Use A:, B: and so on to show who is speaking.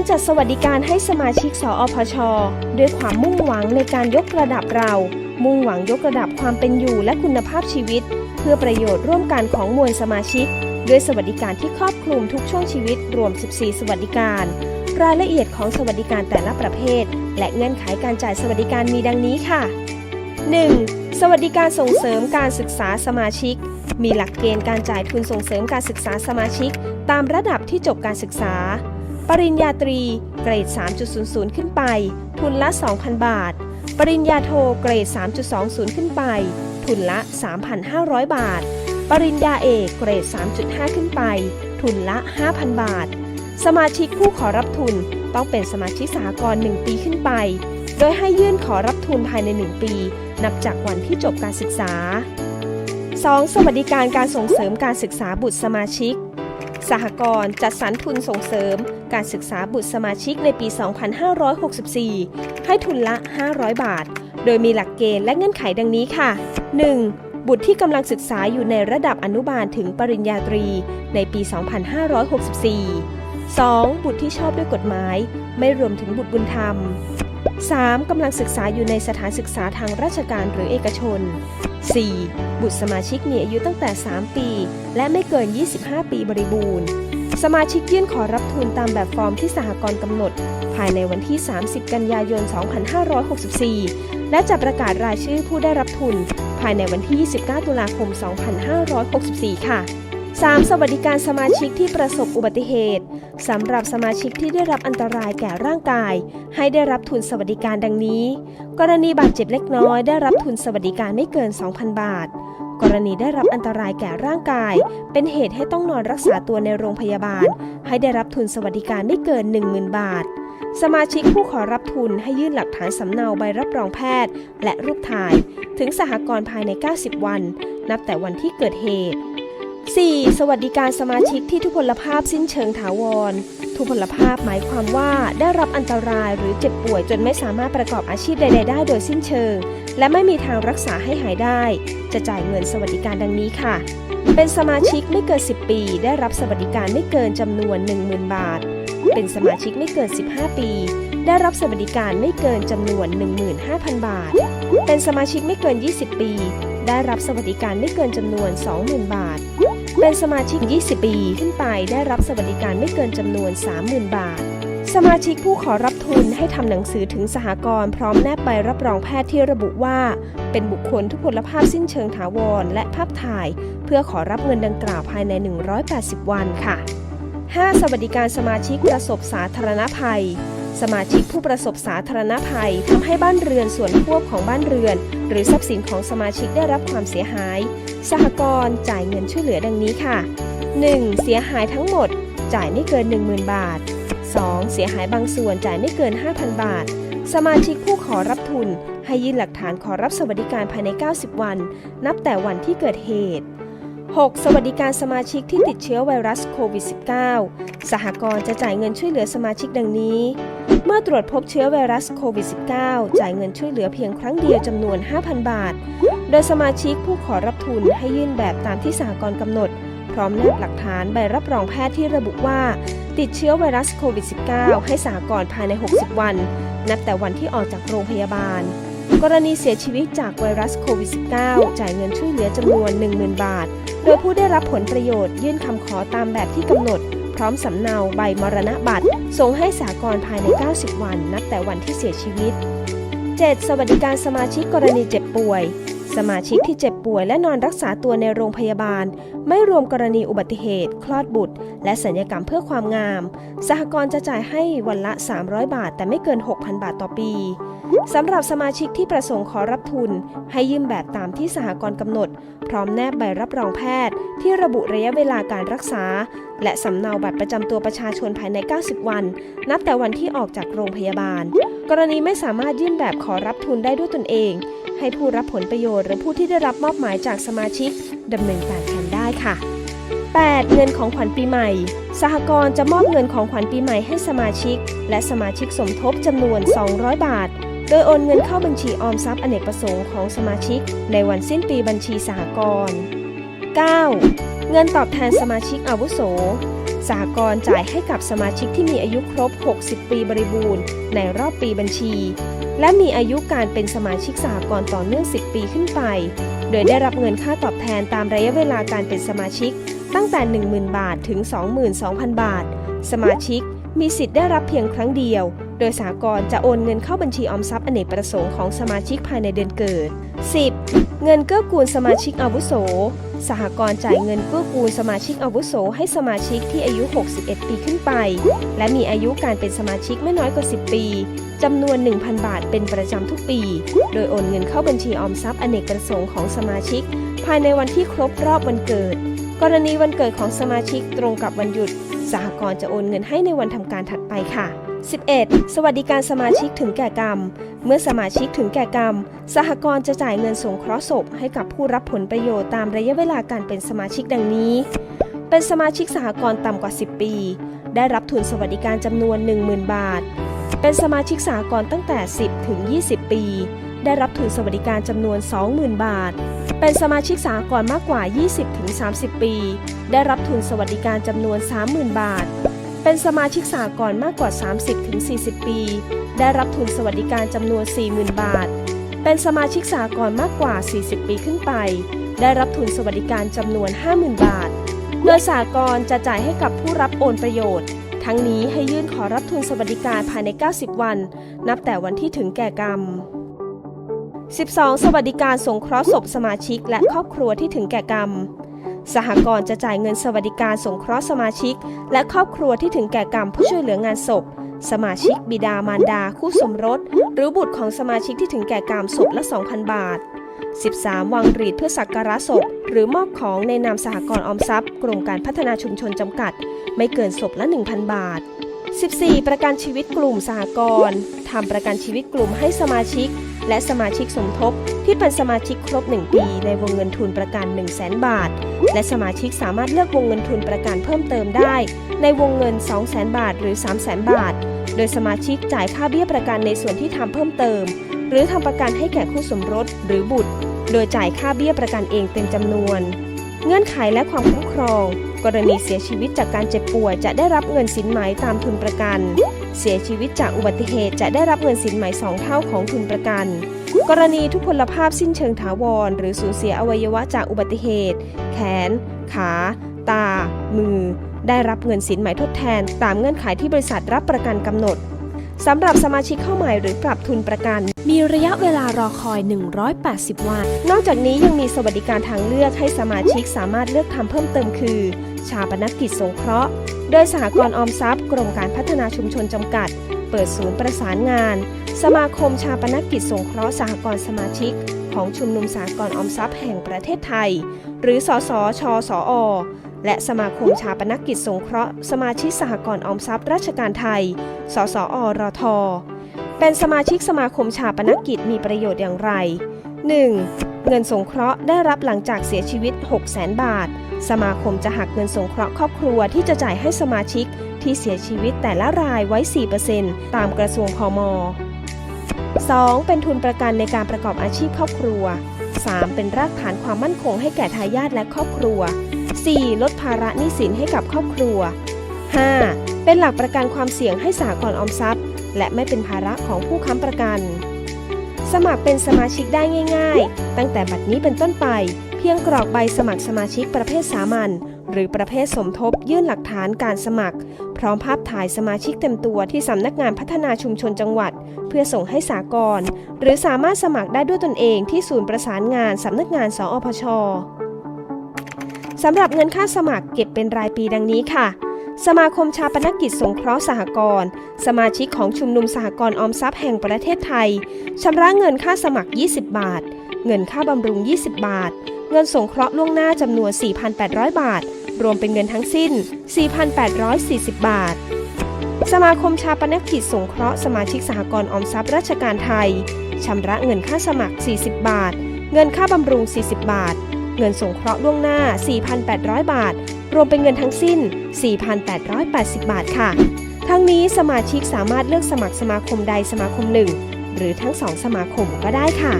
A: การจัดสวัสดิการให้สมาชิกสอพช ด้วยความมุ่งหวังในการยกระดับเรา มุ่งหวังยกระดับความเป็นอยู่และคุณภาพชีวิต เพื่อประโยชน์ร่วมกันของมวลสมาชิก ด้วยสวัสดิการที่ครอบคลุมทุกช่วงชีวิตรวม 14 สวัสดิการ รายละเอียดของสวัสดิการแต่ละประเภท และเงื่อนไขการจ่ายสวัสดิการมีดังนี้ค่ะ 1. สวัสดิการส่งเสริมการศึกษาสมาชิก มีหลักเกณฑ์การจ่ายทุนส่งเสริมการศึกษาสมาชิก ตามระดับที่จบการศึกษา ปริญญาตรีเกรด 3.00 ขึ้นไป ทุนละ 2,000 บาท ปริญญาโทเกรด 3.20 ขึ้นไป ทุนละ 3,500 บาท ปริญญาเอกเกรด 3.5 ขึ้นไป ทุนละ 5,000 บาท สมาชิกผู้ขอรับทุนต้องเป็นสมาชิกสหกรณ์1ปีขึ้นไป โดยให้ยื่นขอรับทุนภายใน 1 ปี นับจากวันที่จบการศึกษา 2. สวัสดิการการส่งเสริมการศึกษาบุตรสมาชิก สหกรณ์จัดสรรทุนส่งเสริม การศึกษาบุตรสมาชิกในปี 2564 ให้ทุนละ 500 บาท โดยมีหลักเกณฑ์และเงื่อนไขดังนี้ค่ะ 1. บุตรที่กำลังศึกษาอยู่ในระดับอนุบาลถึงปริญญาตรีในปี 2564 2. บุตรที่ชอบด้วยกฎหมาย ไม่รวมถึงบุตรบุญธรรม 3. กำลังศึกษาอยู่ในสถานศึกษาทางราชการหรือเอกชน 4. บุตรสมาชิกมีอายุตั้งแต่ 3 ปี และไม่เกิน 25 ปีบริบูรณ์ สมาชิกยื่นขอรับทุนตามแบบฟอร์มที่สหกรณ์กำหนด ภายในวันที่ 30 กันยายน 2564 และจะประกาศรายชื่อผู้ได้รับทุน ภายในวันที่ 29 ตุลาคม 2564 ค่ะ 3. สวัสดิการสมาชิกที่ประสบอุบัติเหตุสำหรับสมาชิกที่ได้รับอันตรายแก่ร่างกาย ให้ได้รับทุนสวัสดิการดังนี้ กรณีบาดเจ็บเล็กน้อย ได้รับทุนสวัสดิการไม่เกิน 2,000 บาท กรณีได้รับอันตรายแก่ร่างกาย เป็นเหตุให้ต้องนอนรักษาตัวในโรงพยาบาล ให้ได้รับทุนสวัสดิการไม่เกิน 10,000 บาทสมาชิกผู้ขอรับทุนให้ยื่นหลักฐานสำเนาใบรับรองแพทย์ และรูปถ่าย ถึงสหกรณ์ภายใน 90 วัน นับแต่วันที่เกิดเหตุ 4. สวัสดิการสมาชิกที่ทุพพลภาพสิ้นเชิงถาวร ทุพพลภาพหมายความว่าได้รับอันตรายหรือเจ็บป่วยจนไม่สามารถประกอบอาชีพใด ๆ ได้โดยสิ้นเชิง และไม่มีทางรักษาให้หายได้ จะจ่ายเงินสวัสดิการดังนี้ค่ะ เป็นสมาชิกไม่เกิน 10 ปี ได้รับสวัสดิการไม่เกินจำนวน 10,000 บาท เป็นสมาชิกไม่เกิน 15 ปี ได้รับสวัสดิการไม่เกินจำนวน 15,000 บาท เป็นสมาชิกไม่เกิน 20 ปี ได้รับสวัสดิการไม่เกินจำนวน 20,000 บาท เป็นสมาชิก 20 ปีขึ้นไปได้รับสวัสดิการไม่เกินจำนวน 30,000 บาท สมาชิกผู้ขอรับทุนให้ทำหนังสือถึงสหกรณ์พร้อมแนบใบรับรองแพทย์ที่ระบุว่า เป็นบุคคลทุพพลภาพสิ้นเชิงถาวร และภาพถ่าย เพื่อขอรับเงินดังกล่าวภายใน 180 วันค่ะ 5. สวัสดิการสมาชิกประสบสาธารณภัย สมาชิกผู้ประสบสาธารณภัยทำให้บ้านเรือนส่วนควบของบ้านเรือน หรือทรัพย์สินของสมาชิกได้รับความเสียหาย สหกรณ์จ่ายเงินช่วยเหลือดังนี้ค่ะ 1. เสียหายทั้งหมด จ่ายไม่เกิน 10,000 บาท 2. เสียหายบางส่วนจ่ายไม่เกิน 5,000 บาท สมาชิกผู้ขอรับทุน ให้ยื่นหลักฐานขอรับสวัสดิการภายใน 90 วัน นับแต่วันที่เกิดเหตุ 6. สวัสดิการสมาชิกที่ติดเชื้อไวรัสโควิด -19 สหกรณ์จะจ่ายเงินช่วยเหลือสมาชิกดังนี้ เมื่อตรวจพบเชื้อไวรัสโควิด -19 จ่ายเงินช่วยเหลือเพียงครั้งเดียวจำนวน 5,000 บาท โดยสมาชิกผู้ขอรับทุนให้ยื่นแบบตามที่สหกรณ์กำหนด พร้อมแนบหลักฐานใบรับรองแพทย์ที่ระบุว่า ติดเชื้อไวรัสโควิด -19 ให้สหกรณ์ภายใน 60 วัน นับแต่วันที่ออกจากโรงพยาบาล กรณีเสียชีวิตจากไวรัสโควิด -19 จ่ายเงินช่วยเหลือจำนวน 10,000 บาท โดยผู้ได้รับผลประโยชน์ยื่นคำขอตามแบบที่กำหนด พร้อมสำเนาใบมรณบัตร ส่งให้สากลภายใน 90 วัน นับแต่วันที่เสียชีวิต 7. สวัสดิการสมาชิกกรณีเจ็บป่วย สมาชิกที่เจ็บป่วยและนอนรักษาตัวในโรงพยาบาล ไม่รวมกรณีอุบัติเหตุ คลอดบุตร และสัญญกรรมเพื่อความงาม สหกรณ์จะจ่ายให้วันละ 300 บาท แต่ไม่เกิน 6,000 บาทต่อปีสำหรับสมาชิกที่ประสงค์ขอรับทุน ให้ยื่นแบบตามที่สหกรณ์กำหนด พร้อมแนบใบรับรองแพทย์ ที่ระบุระยะเวลาการรักษา และสำเนาบัตรประจำตัวประชาชนภายใน 90 วัน นับแต่วันที่ออกจากโรงพยาบาล กรณีไม่สามารถยื่นแบบขอรับทุนได้ด้วยตนเอง ให้ผู้รับผลประโยชน์ หรือผู้ที่ได้รับมอบหมายจากสมาชิกดำเนินการแทนได้ค่ะ 8. เงินของขวัญปีใหม่ สหกรณ์จะมอบเงินของขวัญปีใหม่ให้สมาชิก และสมาชิกสมทบจำนวน 200 บาท โดยโอนเงินเข้าบัญชีออมทรัพย์อเนกประสงค์ของสมาชิก ในวันสิ้นปีบัญชีสหกรณ์ 9. เงินตอบแทนสมาชิกอาวุโสสหกรจ่ายให้กับสมาชิกที่มีอายุครบ 60 ปีบริบูรณ์ ในรอบปีบัญชี และมีอายุการเป็นสมาชิกสหกรณ์ต่อเนื่อง 10 ปีขึ้นไป โดยได้รับเงินค่าตอบแทนตามระยะเวลาการเป็นสมาชิก ตั้งแต่ 10,000 บาทถึง 22,000 บาท สมาชิกมีสิทธิ์ได้รับเพียงครั้งเดียว โดยสหกรจะโอนเงินเข้าบัญชีออมทรัพย์อเนกประสงค์ของสมาชิกภายในเดือนเกิด 10. เงินเกื้อกูลสมาชิกอาวุโส สหกรณ์จ่ายเงินเกื้อกูลสมาชิกอาวุโสให้สมาชิกที่อายุ 61 ปีขึ้นไป และมีอายุการเป็นสมาชิกไม่น้อยกว่า 10 ปีจำนวน 1,000 บาทเป็นประจำทุกปี โดยโอนเงินเข้าบัญชีออมทรัพย์อเนกประสงค์ของสมาชิก ภายในวันที่ครบรอบวันเกิด กรณีวันเกิดของสมาชิกตรงกับวันหยุด สหกรณ์จะโอนเงินให้ในวันทำการถัดไปค่ะ 11. สวัสดิการสมาชิกถึงแก่กรรม เมื่อสมาชิกถึงแก่กรรม สหกรณ์จะจ่ายเงินสงเคราะห์ศพให้กับผู้รับผลประโยชน์ตามระยะเวลาการเป็นสมาชิกดังนี้ เป็นสมาชิกสหกรณ์ต่ำกว่า 10 ปี ได้รับทุนสวัสดิการจำนวน 10,000 บาท เป็นสมาชิกสหกรณ์ตั้งแต่ 10 ถึง 20 ปี ได้รับทุนสวัสดิการจำนวน 20,000 บาท เป็นสมาชิกสหกรณ์มากกว่า 20 ถึง 30 ปี ได้รับทุนสวัสดิการจำนวน 30,000 บาท เป็นสมาชิกสหกรณ์มากกว่า 30ถึง40 ปี ได้รับทุนสวัสดิการจำนวน 40,000 บาท เป็นสมาชิกสหกรณ์มากกว่า 40 ปีขึ้นไป ได้รับทุนสวัสดิการจำนวน 50,000 บาท โดยสหกรณ์จะจ่ายให้กับผู้รับโอนประโยชน์ ทั้งนี้ให้ยื่นขอรับทุนสวัสดิการภายใน 90 วัน นับแต่วันที่ถึงแก่กรรม 12. สวัสดิการสงเคราะห์ศพสมาชิกและครอบครัวที่ถึงแก่กรรม สหกรณ์จะจ่ายเงินสวัสดิการสงเคราะห์สมาชิก และครอบครัวที่ถึงแก่กรรมผู้ช่วยเหลืองานศพ สมาชิกบิดามารดา คู่สมรส หรือบุตรของสมาชิกที่ถึงแก่กรรมศพละ 2,000 บาท 13. วางหรีดเพื่อสักการะศพ หรือมอบของในนามสหกรณ์ออมทรัพย์ กรมการพัฒนาชุมชนจำกัด ไม่เกินศพละ 1,000 บาท 14. ประกันชีวิตกลุ่มสหกรณ์ทำประกันชีวิตกลุ่มให้สมาชิก และสมาชิกสมทบที่เป็นสมาชิกครบ 1 ปี ในวงเงินทุนประกัน 1 0 0 0 0 0 บาท และสมาชิกสามารถเลือกวงเงินทุนประกันเพิ่มเติมได้ ในวงเงิน 2 0 0 0 0 0 บาท หรือ 3 0 0 0 0 0 บาท โดยสมาชิกจ่ายค่าเบี้ยประกันในส่วนที่ทำเพิ่มเติม หรือทำประกันให้แก่คู่สมรสหรือบุตร โดยจ่ายค่าเบี้ยประกันเองเต็มจำนวน เงื่อนไขและความคุ้มครอง กรณีเสียชีวิตจากการเจ็บป่วยจะได้รับเงินสินไหมตามทุนประกัน เสียชีวิตจากอุบัติเหตุจะได้รับเงินสินไหมสองเท่าของทุนประกัน กรณีทุพพลภาพสิ้นเชิงถาวร หรือสูญเสียอวัยวะจากอุบัติเหตุ แขน ขา ตา มือ ได้รับเงินสินไหมทดแทน ตามเงื่อนไขที่บริษัทรับประกันกำหนด สำหรับสมาชิกเข้าใหม่หรือปรับทุนประกัน มีระยะเวลารอคอย 180 วัน นอกจากนี้ยังมีสวัสดิการทางเลือกให้สมาชิกสามารถเลือกทำเพิ่มเติมคือ ชาปนกิจสงเคราะห์ โดยสหกรณ์ออมทรัพย์กรมการพัฒนาชุมชนจำกัด เปิดศูนย์ประสานงาน สมาคมชาปนกิจสงเคราะห์สหกรณ์สมาชิก ของชุมนุมสหกรออมทรัพย์แห่งประเทศไทย หรือ สสชสอ และสมาคมชาปนกิจสงเคราะห์ สมาชิกสหกรณ์ออมทรัพย์ราชการไทย สสอรท เป็นสมาชิกสมาคมชาปนกิจมีประโยชน์อย่างไร 1. เงินสงเคราะห์ได้รับหลังจากเสียชีวิต 6 0 0 0 0 0 บาท สมาคมจะหักเงินสงเคราะห์ครอบครัวที่จะจ่ายให้สมาชิกที่เสียชีวิตแต่ละรายไว้ 4%ตามกระทรวงพม 2. เป็นทุนประกันในการประกอบอาชีพครอบครัว 3. เป็นรากฐานความมั่นคงให้แก่ทายาทและครอบครัว 4. ลดภาระหนี้สินให้กับครอบครัว 5. เป็นหลักประกันความเสี่ยงให้สหกรณ์ออมทรัพย์ และไม่เป็นภาระของผู้ค้ำประกัน สมัครเป็นสมาชิกได้ง่าย ๆ ตั้งแต่บัดนี้เป็นต้นไป เพียงกรอกใบสมัครสมาชิกประเภทสามัญหรือประเภทสมทบยื่นหลักฐานการสมัคร พร้อมภาพถ่ายสมาชิกเต็มตัวที่สำนักงานพัฒนาชุมชนจังหวัด เพื่อส่งให้สากลหรือสามารถสมัครได้ด้วยตนเองที่ศูนย์ประสานงานสำนักงาน สอพชสำหรับเงินค่าสมัครเก็บเป็นรายปีดังนี้ค่ะ สมาคมชาปนกิจสงเคราะห์สหกรณ์สมาชิกของชุมนุมสหกรณ์ออมทรัพย์แห่งประเทศไทยชำระเงินค่าสมัคร 20 บาท เงินค่าบำรุง 20 บาท เงินสงเคราะห์ล่วงหน้าจำนวน 4,800 บาท รวมเป็นเงินทั้งสิ้น 4,840 บาท สมาคมชาปนกิจสงเคราะห์สมาชิกสหกรณ์ออมทรัพย์ราชการไทย ชำระเงินค่าสมัคร 40 บาท เงินค่าบำรุง 40 บาท เงินสงเคราะห์ล่วงหน้า 4,800 บาท รวมเป็นเงินทั้งสิ้น 4,880 บาทค่ะ ทั้งนี้สมาชิกสามารถเลือกสมัครสมาคมใดสมาคมหนึ่ง หรือทั้งสองสมาคมก็ได้ค่ะ